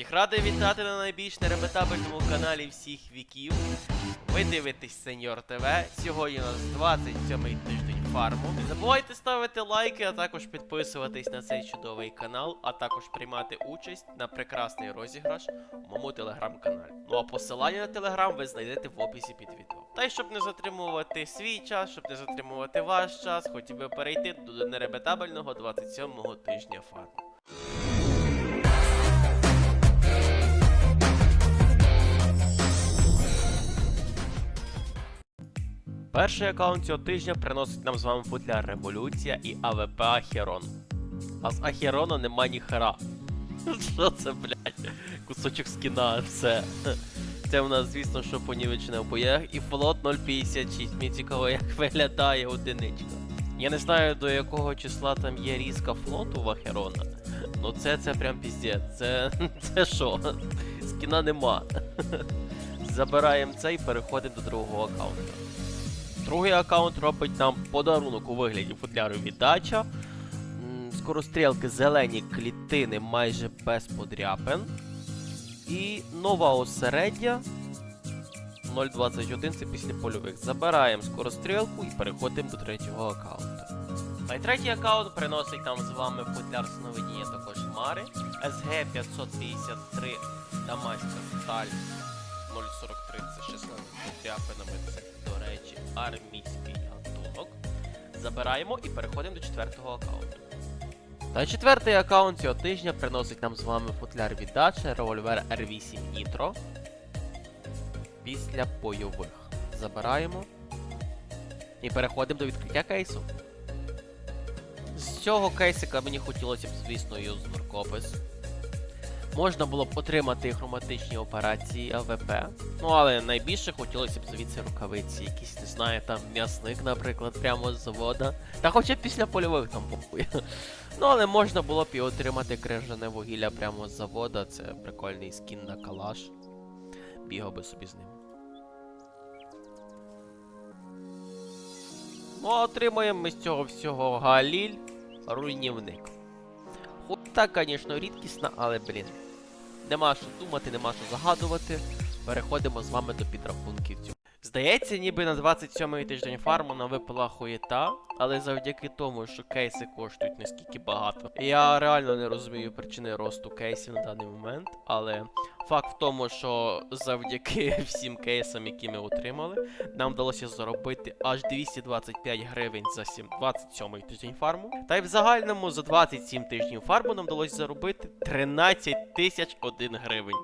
Всіх радий вітати на найбільш нерепетабельному каналі всіх віків. Ви дивитесь Сеньор ТВ. Сьогодні у нас 27-й тиждень фарму. Не забувайте ставити лайки, а також підписуватись на цей чудовий канал, а також приймати участь на прекрасний розіграш у моєму телеграм-каналі. Ну а посилання на телеграм ви знайдете в описі під відео. Та й щоб не затримувати свій час, щоб не затримувати ваш час, хотів би перейти до нерепетабельного 27-го тижня фарму. Перший аккаунт цього тижня приносить нам з вами футляр Революція і АВП Ахерон. А з Ахерона нема ні хера. Що це, блядь? Кусочок скіна, все. Це у нас, звісно, що понівечене в боях, і флот 056. Мені цікаво, як виглядає одиничка. Я не знаю до якого числа там є різка флоту в Ахерона. Ну це це прям піздець. Це. це що? Скіна нема. Забираємо це і переходимо до другого аккаунту. Другий аккаунт робить нам подарунок у вигляді футляру віддача. Скорострілки зелені клітини майже без подряпин. І нова осереддя 0.21 це після польових. Забираємо скорострілку і переходимо до третього аккаунту. А третій аккаунт приносить нам з вами футляр сновидіння також Мари. SG 553 Дамаська сталь 043 це 16 подряпинами. Це, до речі, армійський гатунок. Забираємо і переходимо до четвертого аккаунту. Та четвертий аккаунт цього тижня приносить нам з вами футляр віддачі, револьвер R8 Nitro. Після бойових. Забираємо. І переходимо до відкриття кейсу. З цього кейсика мені хотілося б, звісно, юзнуркопис. Можна було б отримати хроматичні операції АВП. Ну але найбільше хотілося б звідси рукавиці, якісь, не знаю, там м'ясник, наприклад, прямо з завода. Та хоча після польових там похуй. Ну але можна було б і отримати крижане вугілля прямо з завода. Це прикольний скін на калаш. Бігав би собі з ним. Ну, а отримуємо ми з цього всього Галіль руйнівник. Хоч так, звісно, рідкісна, але блін. Нема що думати, нема що загадувати. Переходимо з вами до підрахунків. Здається, ніби на 27-й тиждень фарму нам випала хуєта, але завдяки тому, що кейси коштують наскільки багато. Я реально не розумію причини росту кейсів на даний момент, але факт в тому, що завдяки всім кейсам, які ми отримали, нам вдалося заробити аж 225 гривень за 7, 27 тиждень фарму. Та й в загальному за 27 тижнів фарму нам вдалося заробити 13 тисяч 1 гривень.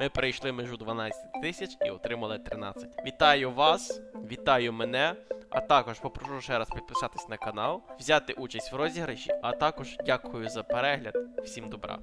Ми перейшли межу 12 тисяч і отримали 13. Вітаю вас, вітаю мене. А також попрошу ще раз підписатись на канал, взяти участь в розіграші, а також дякую за перегляд. Всім добра.